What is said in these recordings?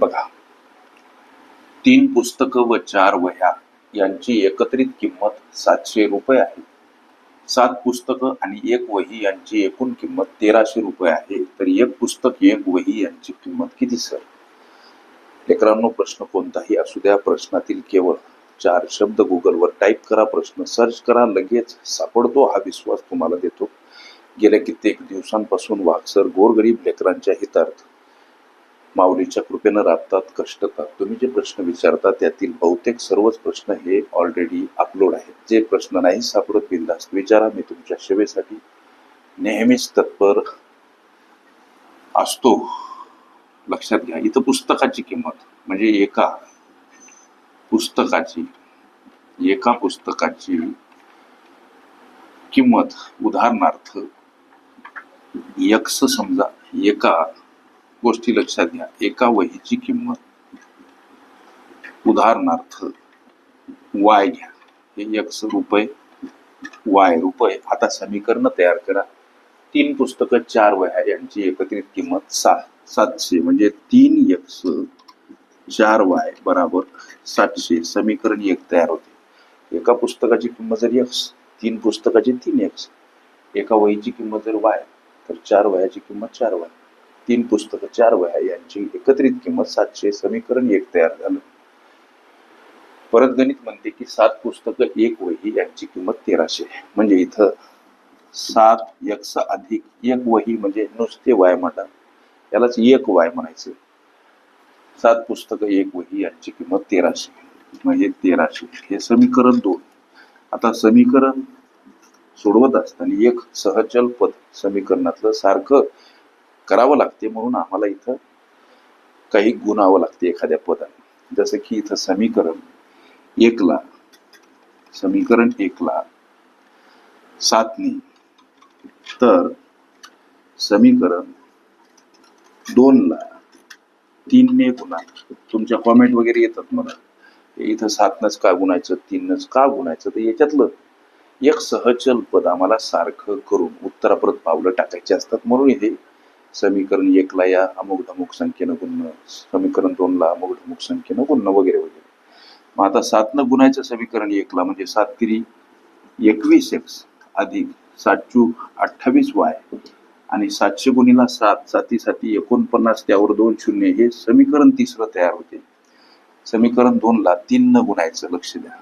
बघा. तीन पुस्तकं व चार वह्या यांची एकत्रित किंमत सातशे रुपये आहे. सात पुस्तकं आणि एक वही यांची एकूण किंमत तेराशे रुपये आहे. तर एक पुस्तक एक वही यांची किंमत किती सर? लेकरांनो प्रश्न कोणताही असू द्या. प्रश्नातील केवळ चार शब्द गुगलवर टाईप करा. प्रश्न सर्च करा. लगेच सापडतो हा विश्वास तुम्हाला देतो. गेल्या कित्येक दिवसांपासून वागसर गोरगरीब लेकरांच्या हितार्थ माऊलीच्या कृपेनं राबतात कष्टतात. तुम्ही जे प्रश्न विचारता त्यातील बहुतेक सर्वच प्रश्न हे ऑलरेडी अपलोड आहेत. जे प्रश्न नाही सापडत बिंदास्त विचारा मी तुमच्या सेवेसाठी. नेहमीच तत्पर असतो. लक्षात घ्या इथं पुस्तकाची किंमत म्हणजे एका पुस्तकाची एका पुस्तकाची किंमत उदाहरणार्थ यक्स समजा एका गोष्टी लक्षात घ्या. एका वहीची किंमत. उदाहरणार्थ वाय घ्या. हे एक्स रुपये वाय रुपये. आता समीकरण तयार करा. तीन पुस्तकं चार वह्या यांची एकत्रित किंमत सात. सातशे म्हणजे तीन एक्स चार वाय बराबर सातशे. समीकरण एक तयार होते. एका पुस्तकाची किंमत जर एक्स तीन पुस्तकाची तीन एक्स एका वहीची किंमत जर वाय तर चार वह्याची किंमत चार वाय तीन पुस्तकं चार वह्या यांची एकत्रित किंमत सातशे समीकरण एक तयार झालं. परत गणित म्हणते की सात पुस्तकं एक वही यांची किंमत तेराशे. म्हणजे इथं सात यक्स अधिक एक वही म्हणजे नुसते वाय म्हणा. यालाच एक वाय म्हणायचं. सात पुस्तकं एक वही यांची किंमत तेराशे. म्हणजे तेराशे. हे समीकरण दोन. आता समीकरण सोडवत असताना एक सहचल पद समीकरणातलं सारखं करावं लागते म्हणून आम्हाला इथं काही गुणावं लागते एखाद्या पदाने. जसं की इथं समीकरण एकला समीकरण एकला सातने. तर समीकरण दोनला तीनने गुणा. तुमच्या कॉमेंट वगैरे येतात मला. इथं सातनच का गुणायचं तीनच का गुणायचं? तर याच्यातलं एक सहचल पद आम्हाला सारखं करून उत्तराप्रत पावलं टाकायचे असतात. म्हणून हे समीकरण एकला या अमुक ढमुक संख्येनं गुणणं समीकरण दोनला अमुक ढमुक संख्येनं गुणणं वगैरे वगैरे. मग आता सातनं गुणायचं समीकरण एकला म्हणजे सात तिरी एकवीस एक्स अधिक सातचू अठ्ठावीस वाय. आणि सातशे गुणीला सात साती साती एकोणपन्नास त्यावर दोन शून्य हे समीकरण तिसरं तयार होते. समीकरण दोनला तीन न गुणायचं लक्ष द्या.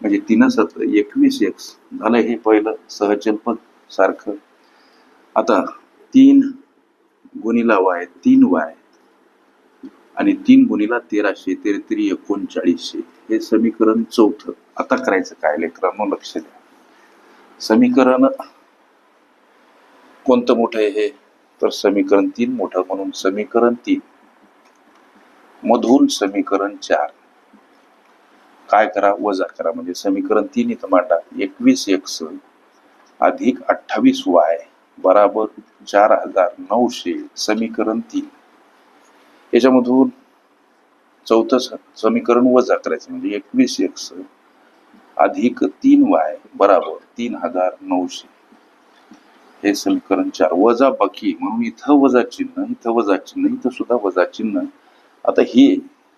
म्हणजे तीन सत एकवीस एक्स झालं हे पहिलं सहचल पद सारखं. आता तीन गुणीला वाय तीन वाय. आणि तीन गुणीला तेराशे तेरतरी एकोणचाळीसशे हे समीकरण चौथं. आता करायचं काय? लेकरांनो लक्ष द्या. समीकरण कोणतं मोठं आहे हे? तर समीकरण तीन मोठं म्हणून समीकरण तीन. मधून समीकरण चार. काय करा? वजा करा. म्हणजे समीकरण तीन इथं मांडा. एकवीस एक्स अधिक अठ्ठावीस वाय. बराबर चार हजार नऊशे समीकरण तीन. याच्यामधून चौथं समीकरण वजा करायचं म्हणजे एकवीस एक्स अधिक तीन वाय बराबर तीन हजार नऊशे. हे समीकरण चार. वजा बाकी म्हणून इथं वजा चिन्ह इथं वजा चिन्ह इथं सुद्धा वजा चिन्ह. आता हे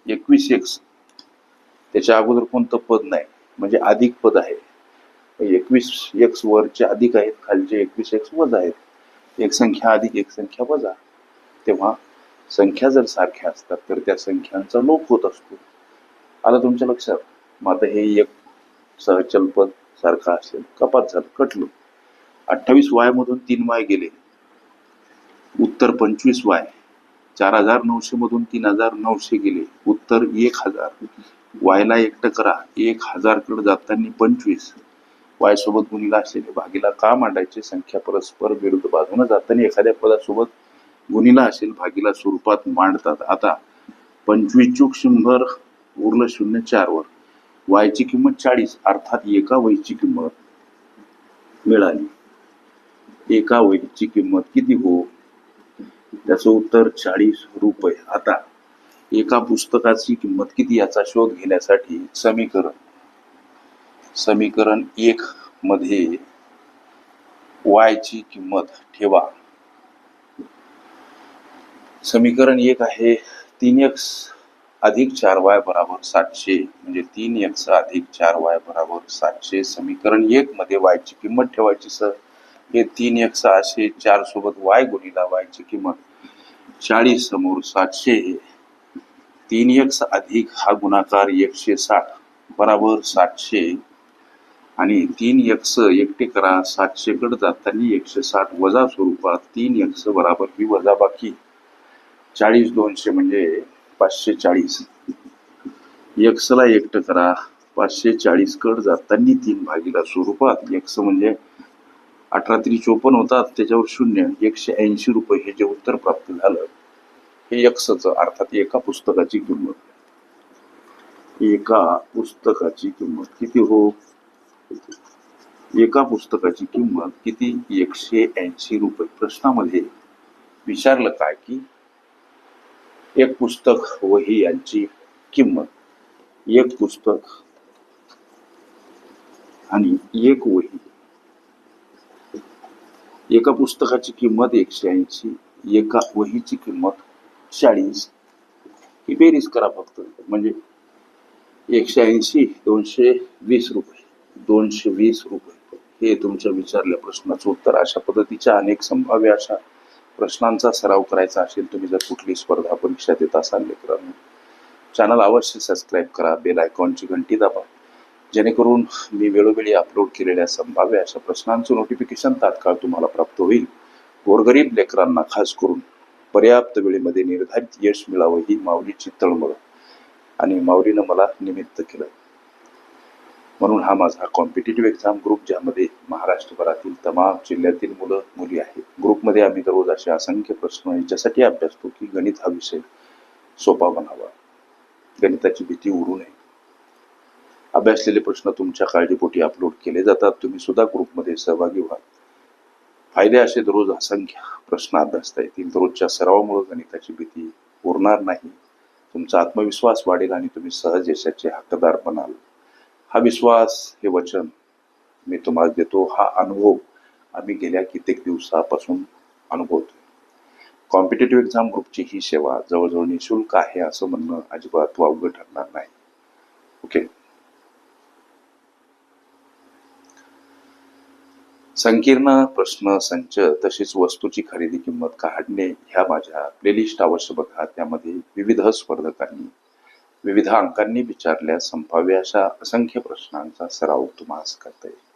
एकवीस एक्स त्याच्या अगोदर कोणतं पद नाही म्हणजे अधिक पद आहे. एकवीस एक्स वरचे अधिक आहेत खालचे एकवीस एक्स वजा आहेत. एक संख्या अधिक एक संख्या वजा. तेव्हा संख्या जर सारख्या असतात तर त्या संख्यांचा लोप होत असतो. आलं तुमच्या लक्षात? मग आता हे एक सहचल पद सारखा असेल कपात झालं कटलं. अठ्ठावीस वाय मधून तीन वाय गेले. उत्तर पंचवीस वाय चार हजार नऊशे मधून तीन हजार नऊशे गेले. उत्तर एक हजार. वायला एकटं करा एक हजारकडे जाताना पंचवीस. वायसोबत गुणीला असलेले भागीला का मांडायचे? संख्या परस्पर विरुद्ध बाजूने जाताना एखाद्या पदासोबत गुणीला असेल भागीला स्वरूपात मांडतात. आता पंचवीस चूक शंभर उरलं शून्य चारवर वायची किंमत चाळीस अर्थात एका वहीची किंमत मिळाली. एका वहीची किंमत किती हो? त्याचं उत्तर चाळीस रुपये. आता एका पुस्तकाची किंमत किती याचा शोध घेण्यासाठी समीकरण समीकरण एक मध्ये वायची ची किंमत ठेवा. समीकरण एक आहे तीन एक्स अधिक चार वाय बराबर सातशे म्हणजे तीन एक्स अधिक चार वाय बराबर सातशे. समीकरण एक मध्ये वाय ची किंमत ठेवायची सर. हे तीन एक्स असे चार सोबत वाय गुणीला वाय ची किंमत चाळीस समोर सातशे. तीन एक्स अधिक हा गुणाकार एकशे साठ बराबर सातशे. आणि तीन यक्ष एकटे करा सातशेकडे जाताना एकशे साठ वजा स्वरूपात तीन यक्ष बराबर ही वजा बाकी. चाळीस दोनशे म्हणजे पाचशे चाळीस. यक्षला एकटं करा पाचशे चाळीस कड जाताना तीन भागीला स्वरूपात यक्ष म्हणजे अठरा तरी चोपन्न होतात त्याच्यावर शून्य. एकशे ऐंशी रुपये हे जे उत्तर प्राप्त झालं हे एक्सच अर्थात एका पुस्तकाची किंमत. एका पुस्तकाची किंमत. किती हो? एका पुस्तकाची किंमत किती? एकशे ऐंशी रुपये. प्रश्नामध्ये विचारलं काय की एक पुस्तक वही यांची किंमत. एक पुस्तक आणि एक वही. एका पुस्तकाची किंमत एकशे ऐंशी एका वहीची किंमत चाळीस. ही बेरीज करा फक्त. म्हणजे एकशे ऐंशी दोनशे वीस रुपये. दोनशे वीस रुपये. हे तुमच्या विचारल्या प्रश्नाचं उत्तर. अशा पद्धतीच्या अनेक संभाव्य अशा प्रश्नांचा सराव करायचा असेल तुम्ही जर कुठली स्पर्धा परीक्षा देत असाल मित्रांनो चॅनल अवश्य सबस्क्राईब करा बेल आयकॉनची घंटी दाबा. जेणेकरून मी वेळोवेळी अपलोड केलेल्या संभाव्य अशा प्रश्नांचं नोटिफिकेशन तात्काळ तुम्हाला प्राप्त होईल. गोरगरीब लेकरांना खास करून पर्याप्त वेळेमध्ये निर्धारित यश मिळावं ही माऊलीची तळमळ. आणि माऊलीनं मला निमित्त केलं. म्हणून हा माझा कॉम्पिटेटिव्ह एक्झाम ग्रुप ज्यामध्ये महाराष्ट्रभरातील तमाम जिल्ह्यातील मुलं मुली आहेत. ग्रुपमध्ये आम्ही दररोज असे असंख्य प्रश्न याच्यासाठी अभ्यासतो की गणित हा विषय सोपा बनावा. गणिताची भीती उडू नये. अभ्यासलेले प्रश्न तुमच्या काळजीपोटी अपलोड केले जातात. तुम्ही सुद्धा ग्रुपमध्ये सहभागी व्हा. फायदे असे दररोज असंख्य प्रश्न अभ्यासता येतील. दररोजच्या सरावामुळे गणिताची भीती उरणार नाही. तुमचा आत्मविश्वास वाढेल आणि तुम्ही सहज यशाचे हक्कदार बनाल. हा विश्वास हे वचन मी तुम्हाला देतो. हा अनुभव आम्ही गेल्या कित्येक दिवसापासून अनुभवतो कॉम्पिटेटिव्ह एक्झाम ग्रुपची ही सेवा जवळजवळ निशुल्क आहे असं म्हणणं अजिबात वावगं ठरणार नाही. ओके संकीर्ण प्रश्न संच तसेच वस्तूची खरेदी किंमत काढणे ह्या माझ्या प्लेलिस्ट आवश्यक बघा. त्यामध्ये विविध स्पर्धकांनी विविध अंकांनी विचारल्या संभाव्य अशा असंख्य प्रश्नांचा सराव तुम्हाला करता येईल.